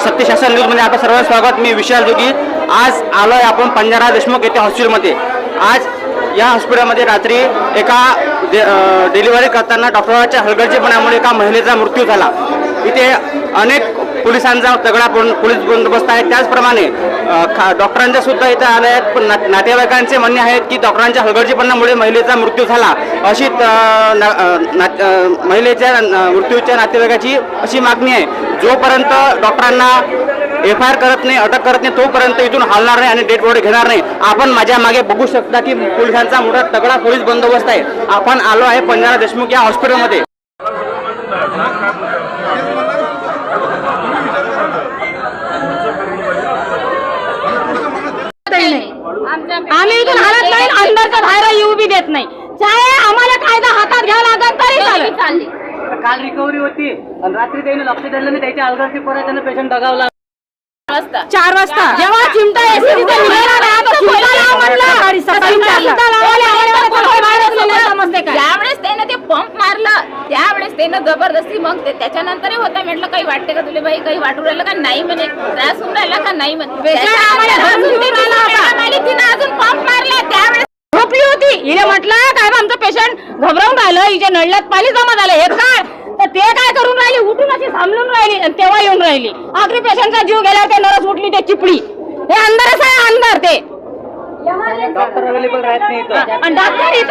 सत्यशासन न्यूजमध्ये आता सर्व स्वागत. मी विशाल जोगी. आज आलो आहे आपण पंजारा देशमुख येथे हॉस्पिटलमध्ये. आज या हॉस्पिटलमध्ये रात्री एका डिलिव्हरी करताना डॉक्टरांच्या हलगर्जीपणामुळे एका महिलेचा मृत्यू झाला. इथे अनेक पोलिसांचा तगडा पोलीस बंदोबस्त आहे. त्याचप्रमाणे खा- डॉक्टरांच्या सुद्धा इथं आले आहेत पण नातेवाईकांचे म्हणणे आहेत की डॉक्टरांच्या हलगर्जीपणामुळे महिलेचा मृत्यू झाला. अशी त- ना- महिलेच्या मृत्यूच्या नातेवाईकाची अशी मागणी आहे. जोपर्यंत डॉक्टरांना एफ आय आर करत नाही अटक करत नाही तोपर्यंत इथून हलणार नाही आणि डेड बॉडी घेणार नाही. आपण माझ्या मागे बघू शकता की पोलिसांचा मोठा तगडा पोलीस बंदोबस्त आहे. आपण आलो आहे पंजारा देशमुख या हॉस्पिटलमध्ये. आम्ही इथून हालत नाही अंदरच्या बाहेर येऊ बी देत नाही. चाहे आम्हाला कायदा हातात घ्यावा लागत तरी चालेल काल रिकव्हरी होती आणि रात्री त्याने लक्ष दिलं नाही त्याच्या अलगर्जी परत त्यानं पेशंट दगावला. चार वाजता. जेव्हा चिमटा एसी तिथे निघाला ना, तर चिमटा लाव म्हटलं. सकाळी चिमटा लावायला आम्हाला सकाळी बाहेरच नाही समजते काय. ज्यावेळेस त्यानं ते त्यावेळेस त्यानं जबरदस्ती मग ते त्याच्यानंतरही होता. म्हटलं काही वाटते का तुला बाई? काही वाटू राहिलं का? नाही म्हणे. त्रास होऊन राहिला का? नाही म्हणे. अजून पंप मारला. त्यावेळेस झोपली होती. हिने म्हटलं काय आमचं पेशंट घबरावून राहिलं. हिच्या नळल्यात पाणी जमा झालं. हे काय? तर ते काय करून राहिली? उठून अशी थांबलून राहिली आणि तेव्हा येऊन राहिली. आखरी पेशंटचा जीव गेल्यावर ते नरस उठली ते चिपडी हे अंदरच आहे अंदर ते. डॉक्टर अवेलेबल राहत नाही